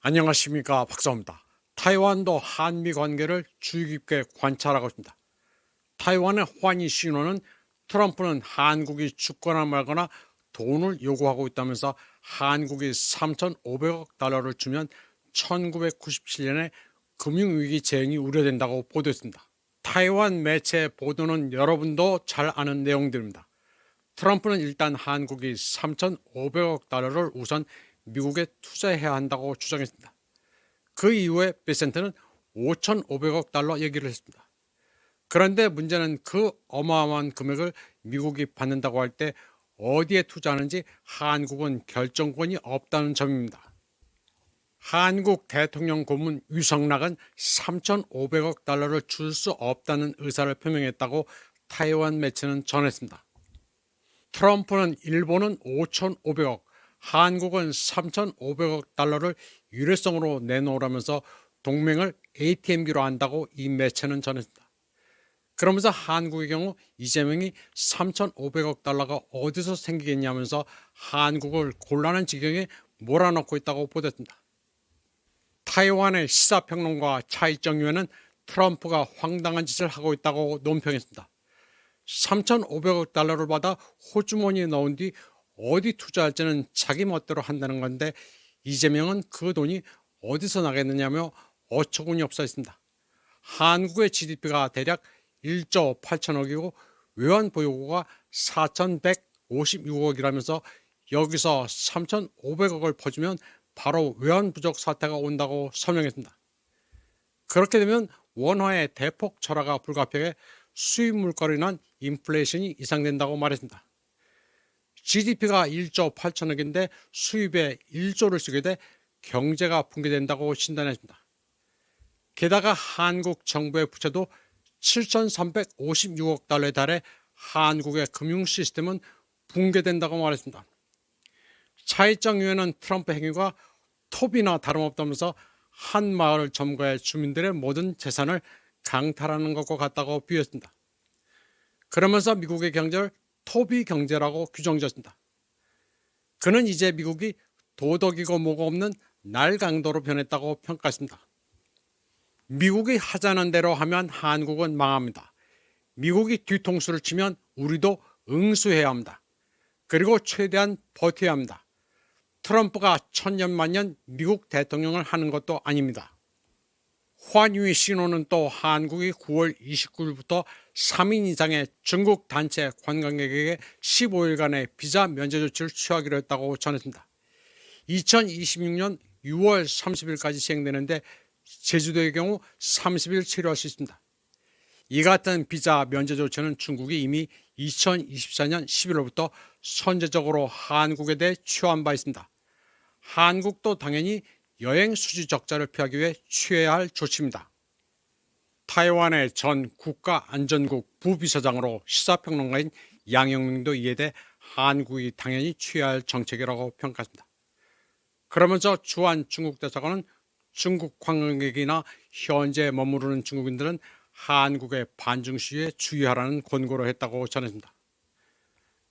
안녕하십니까 박사입니다. 타이완도 한미 관계를 주의 깊게 관찰하고 있습니다. 타이완의 환희 신호는 트럼프는 한국이 죽거나 말거나 돈을 요구하고 있다면서 한국이 3,500억 달러를 주면 1997년에 금융위기 재행이 우려된다고 보도했습니다. 타이완 매체 보도는 여러분도 잘 아는 내용들입니다. 트럼프는 일단 한국이 3,500억 달러를 우선 미국에 투자해야 한다고 주장했습니다. 그 이후에 베센트는 5,500억 달러 얘기를 했습니다. 그런데 문제는 그 어마어마한 금액을 미국이 받는다고 할 때 어디에 투자하는지 한국은 결정권이 없다는 점입니다. 한국 대통령 고문 유성락은 3,500억 달러를 줄 수 없다는 의사를 표명했다고 타이완 매체는 전했습니다. 트럼프는 일본은 5,500억, 한국은 3,500억 달러를 유례성으로 내놓으라면서 동맹을 ATM기로 한다고 이 매체는 전했습니다. 그러면서 한국의 경우 이재명이 3,500억 달러가 어디서 생기겠냐면서 한국을 곤란한 지경에 몰아넣고 있다고 보도했습니다. 타이완의 시사평론가 차이정유에는 트럼프가 황당한 짓을 하고 있다고 논평했습니다. 3,500억 달러를 받아 호주머니에 넣은 뒤 어디 투자할지는 자기 멋대로 한다는 건데 이재명은 그 돈이 어디서 나겠느냐며 어처구니 없어 있습니다. 한국의 GDP가 대략 1조 8천억이고 외환 보유고가 4,156억이라면서 여기서 3,500억을 퍼주면 바로 외환 부족 사태가 온다고 설명했습니다. 그렇게 되면 원화의 대폭 절하가 불가피하게 수입 물가로 인한 인플레이션이 이상된다고 말했습니다. GDP가 1조 8천억인데 수입에 1조를 쓰게 돼 경제가 붕괴된다고 진단했습니다. 게다가 한국 정부의 부채도 7,356억 달러에 달해 한국의 금융 시스템은 붕괴된다고 말했습니다. 차이정 위원은 트럼프 행위가 톱이나 다름없다면서 한 마을 점거해 주민들의 모든 재산을 강탈하는 것과 같다고 비유했습니다. 그러면서 미국의 경제를 토비 경제라고 규정지었습니다. 그는 이제 미국이 도덕이고 뭐고 없는 날강도로 변했다고 평가했습니다. 미국이 하자는 대로 하면 한국은 망합니다. 미국이 뒤통수를 치면 우리도 응수해야 합니다. 그리고 최대한 버텨야 합니다. 트럼프가 천년만년 미국 대통령을 하는 것도 아닙니다. 환유의 신호는 또 한국이 9월 29일부터 3인 이상의 중국 단체 관광객에게 15일간의 비자 면제 조치를 취하기로 했다고 전했습니다. 2026년 6월 30일까지 시행되는데 제주도의 경우 30일 체류할 수 있습니다. 이 같은 비자 면제 조치는 중국이 이미 2024년 11월부터 선제적으로 한국에 대해 취한 바 있습니다. 한국도 당연히 여행 수지 적자를 피하기 위해 취해야 할 조치입니다. 타이완의 전 국가안전국 부비서장으로 시사평론가인 양영민도 이에 대해 한국이 당연히 취해야 할 정책이라고 평가했습니다. 그러면서 주한 중국 대사관은 중국 관광객이나 현재 머무르는 중국인들은 한국의 반중 시위에 주의하라는 권고를 했다고 전했습니다.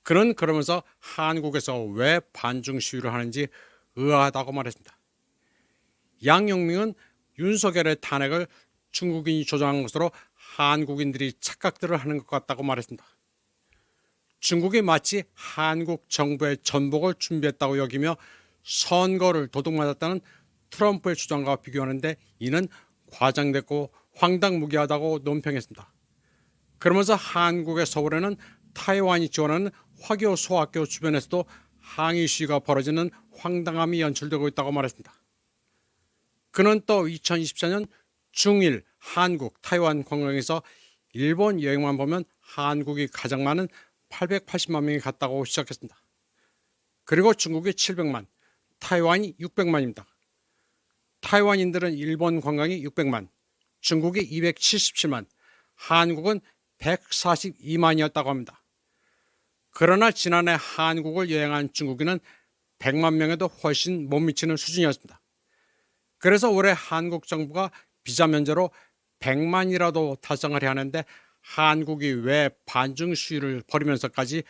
그는 그러면서 한국에서 왜 반중 시위를 하는지 의아하다고 말했습니다. 양영민은 윤석열의 탄핵을 중국인이 조장한 것으로 한국인들이 착각들을 하는 것 같다고 말했습니다. 중국이 마치 한국 정부의 전복을 준비했다고 여기며 선거를 도둑맞았다는 트럼프의 주장과 비교하는데 이는 과장됐고 황당무계하다고 논평했습니다. 그러면서 한국의 서울에는 타이완이 지원하는 화교 소학교 주변에서도 항의 시위가 벌어지는 황당함이 연출되고 있다고 말했습니다. 그는 또 2024년 중일 한국 타이완 관광에서 일본 여행만 보면 한국이 가장 많은 880만 명이 갔다고 시작했습니다. 그리고 중국이 700만, 타이완이 600만입니다. 타이완인들은 일본 관광이 600만, 중국이 277만, 한국은 142만이었다고 합니다. 그러나 지난해 한국을 여행한 중국인은 100만 명에도 훨씬 못 미치는 수준이었습니다. 그래서 올해 한국 정부가 비자 면제로 100만이라도 달성하려 하는데 한국이 왜 반중 시위를 벌이면서까지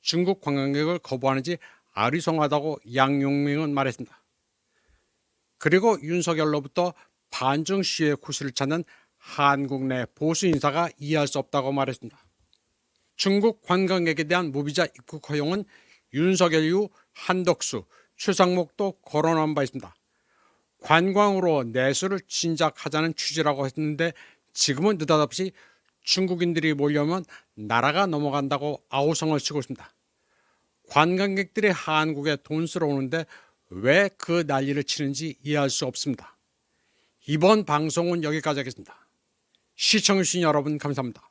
중국 관광객을 거부하는지 아리송하다고 양용명은 말했습니다. 그리고 윤석열로부터 반중 시의 구실을 찾는 한국 내 보수 인사가 이해할 수 없다고 말했습니다. 중국 관광객에 대한 무비자 입국 허용은 윤석열 이후 한덕수, 최상목도 거론한 바 있습니다. 관광으로 내수를 진작하자는 취지라고 했는데 지금은 느닷없이 중국인들이 몰려오면 나라가 넘어간다고 아우성을 치고 있습니다. 관광객들이 한국에 돈 쓰러 오는데 왜 그 난리를 치는지 이해할 수 없습니다. 이번 방송은 여기까지 하겠습니다. 시청해주신 여러분 감사합니다.